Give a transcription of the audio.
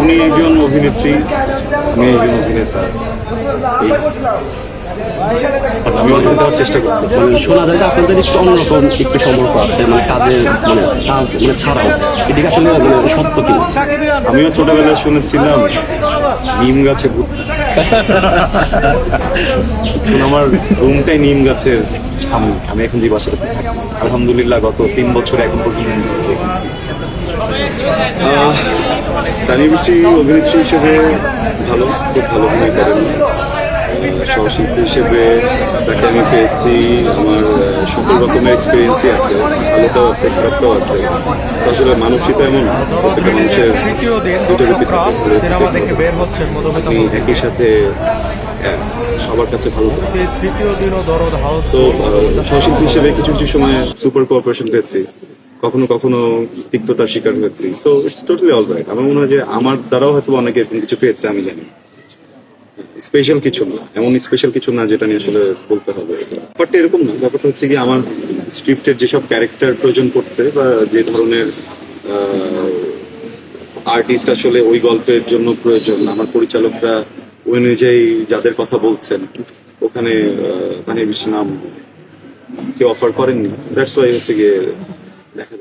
উনি একজন অভিনেত্রী উনি একজন অভিনেতা। আমি চেষ্টা করছি। মানে শোনা যায় যে আপনাদের একটু অন্যরকম একটু সম্পর্ক আছে মানে কাজের মানে কাজ মানে ছাড়াও। এদিকে আসলে মানে সত্য কি? আমিও ছোটবেলায় শুনেছিলাম নিম গাছে ভূত। আমার রুমটাই নিম গাছের সামনে। আমি এখন যে বাসাটা আলহামদুলিল্লাহ গত তিন বছর এখন পর্যন্ত তানিয়া বৃষ্টি অভিনেত্রী হিসেবে ভালো খুব ভালো অভিনয় করেন। সহশিল্পী হিসেবে তাকে আমি পেয়েছি আমার সকল রকমের এক্সপিরিয়েন্সই আছে ভালোটাও আছে খারাপটাও আছে। আসলে মানুষই তো এমন প্রত্যেকটা মানুষের আপনি একই সাথে সবার কাছে ভালো। তৃতীয় দিনও দরদ হাউস তো সহশিল্পী হিসেবে কিছু কিছু সময় সুপার কোঅপারেশন পেয়েছি। কখনো কখনো তিক্ততার শিকার হয়েছি। So it's totally all right আমার মনে হয় যে আমার দ্বারাও হয়তো অনেকে এরকম কিছু পেয়েছে, আমি জানি। স্পেশাল কিছু না, এমন স্পেশাল কিছু না যেটা নিয়ে আসলে বলতে হবে। ব্যাপারটা এরকম না, ব্যাপারটা হচ্ছে কি আমার স্ক্রিপ্টের যেসব ক্যারেক্টার প্রয়োজন পড়ছে বা যে ধরনের আর্টিস্ট আসলে ওই গল্পের জন্য প্রয়োজন, আমার পরিচালকরা ওই অনুযায়ী যাদের কথা বলছেন, ওখানে মানে বেশি নাম কেউ অফার করেননি। দ্যাটস ওয়াই হচ্ছে গিয়ে দেখা